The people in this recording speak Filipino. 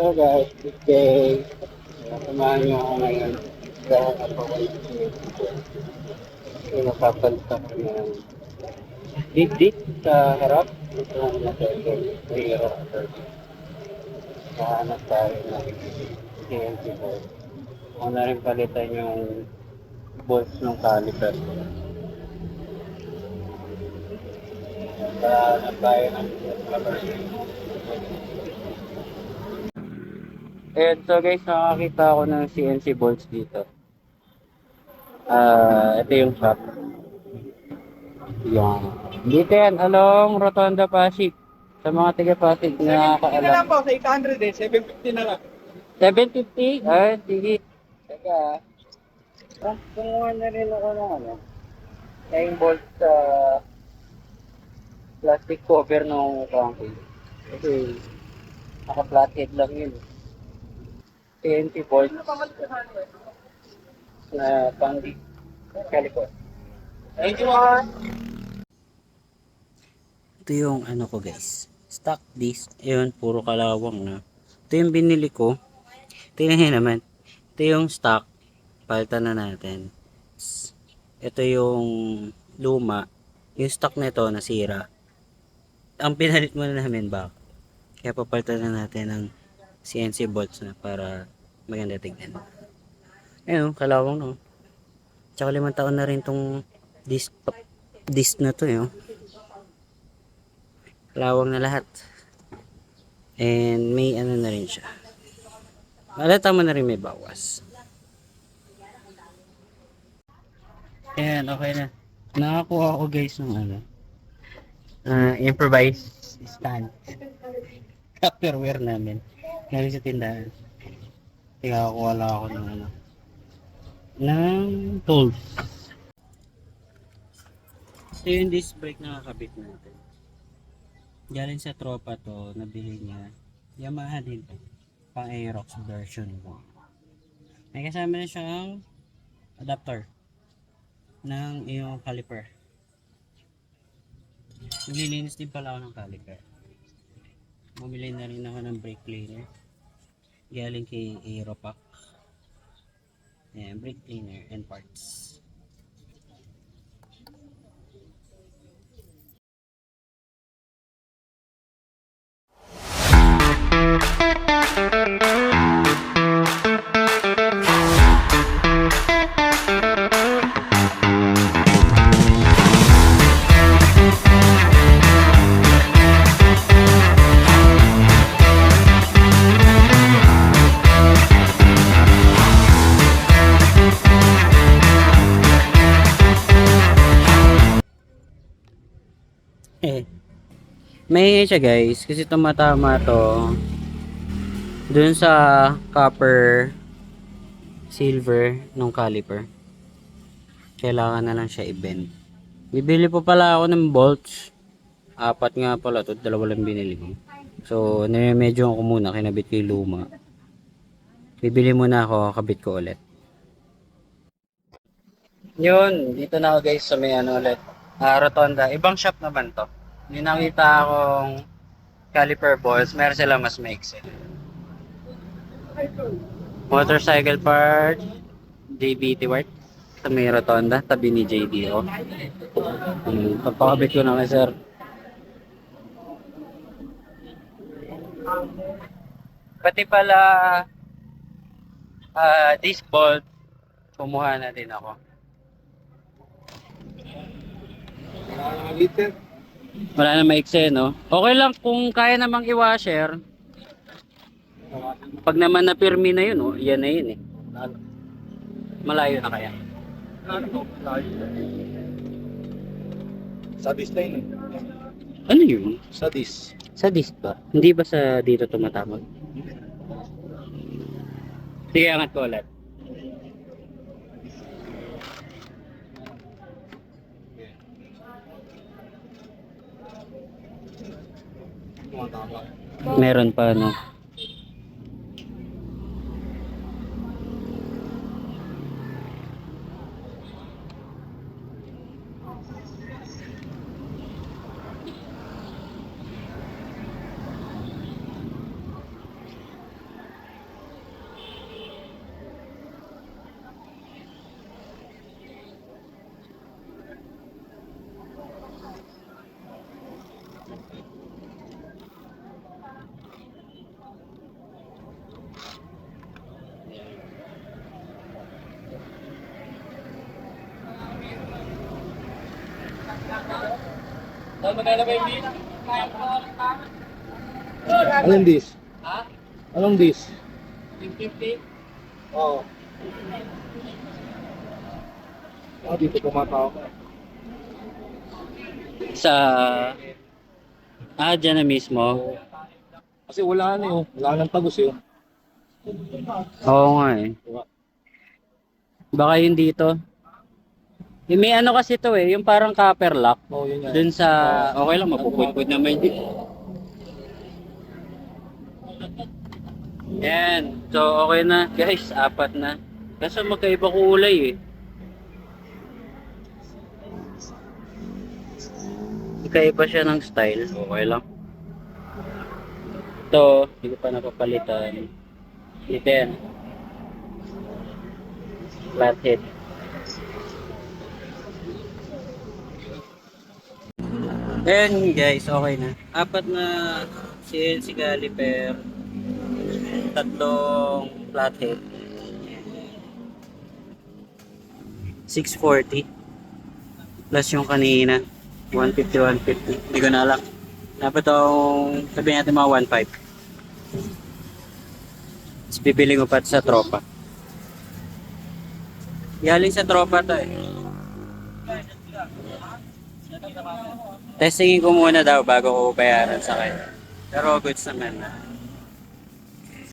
So guys, good day. Samahan niyo ako ngayon sa napawal yung napapalta ko ng dikdik sa harap. Ito ang natin. Zero. Kahanap tayo ng TNT board. Ako na rin palitan yung bolts ng caliper. Para nagbayo ng rubber. And so guys, nakakita ako ng CNC bolts dito. Ah, ito yung shop. Yan. Dito yan, along Rotonda Pasig. Sa mga taga Pasig na Hindi na lang nakakaalam. po, sa 800 eh, 750 na lang. 750? Ah, sige. Teka. Ah, kumuha na rin ako ng ano. Yung bolt sa plastic cover ng trunking. Kasi naka-flathead lang yun. TNT bolt na pang caliper. Thank you, Mark. Ito yung ano ko guys. Stock disc. Ayun, puro kalawang na. Ito yung binili ko. Tingnan naman. Ito yung stock. Palitan na natin. Ito yung luma. Yung stock nito nasira. Ang pinalit muna namin back. Kaya papalitan na natin ng CNC bolts na para maganda tignan. Ayun, kalawang no. Tsaka limang taon na rin tong disc, disc na to yun. Kalawang na lahat. And may ano na rin siya. Malata mo na rin may bawas. Ayan, okay na. Nakakuha ako guys ng ano. Uh, improvised stand. Tupperware namin. Namin sa tindahan. Kaya ako wala ako ng ano. Ng tools. Ito yung disc brake na kakabit natin. Galing sa tropa to, nabili niya. Yamaha din to. Pang Aerox version 1. May kasama na siyang adapter ng iyong caliper. Naglilinis din pala ako ng caliper. Bumili na rin ako ng brake cleaner. Galing kay Aeropack. Ayan, brake cleaner and parts. May siya guys kasi tumatama to dun sa copper silver nung caliper. Kailangan na lang siya i-bend. Bibili po pala ako ng bolts. Apat nga pala to, dalawa lang binili ko. So, nire-medyo ako muna, kinabit ko yung luma. Bibili muna ako, kabit ko ulit. Yun, dito na ako guys sa may ano ulit. Ah, rotonda. Ibang shop naman to. May nakita akong caliper balls. Meron sila mas maiksi. Motorcycle part. JBT Wart. Sa may rotonda. Tabi ni JD. Oh. Hmm, papakabit ko na kay sir. Pati pala ah disc bolt. Kumuha na din ako. liter. Wala na maikse, no? Okay lang kung kaya namang i-washer. Pag naman na pirmi na yun, oh, yan na yun eh. Malayo na kaya. Ano? Sa dis na yun. Ano yun? Sa dis. Sa disc ba? Hindi ba sa dito tumatawag? Sige, angat ko ulit. Meron pa, no? Anong dis? Ha? Anong dis? 50? Oo. Ah, dito pumatao ka. Sa... Ah, dyan na mismo. Kasi wala na eh. Wala nang tagos eh. Oo nga eh. Baka yun dito. Eh, may ano kasi to eh, yung parang copper lock. Oo, yun yan. Dun sa... Okay lang, mapupudpud naman yun. Yan. So, okay na. Guys, apat na. Kaso magkaiba kulay eh. Magkaiba siya ng style. Okay lang. Ito, hindi ko pa napapalitan. Ito yan. Flathead. Ayan guys, okay na. Apat na CNC caliper. Tatlong flathead. 640. Plus yung kanina. 150, 150. Hindi ko na alam. Dapat itong sabihin natin mga 1.5. Tapos bibili ko pa sa tropa. Galing sa tropa to eh. Testingin ko muna daw bago ko bayaran sa kanya. Pero goods naman na.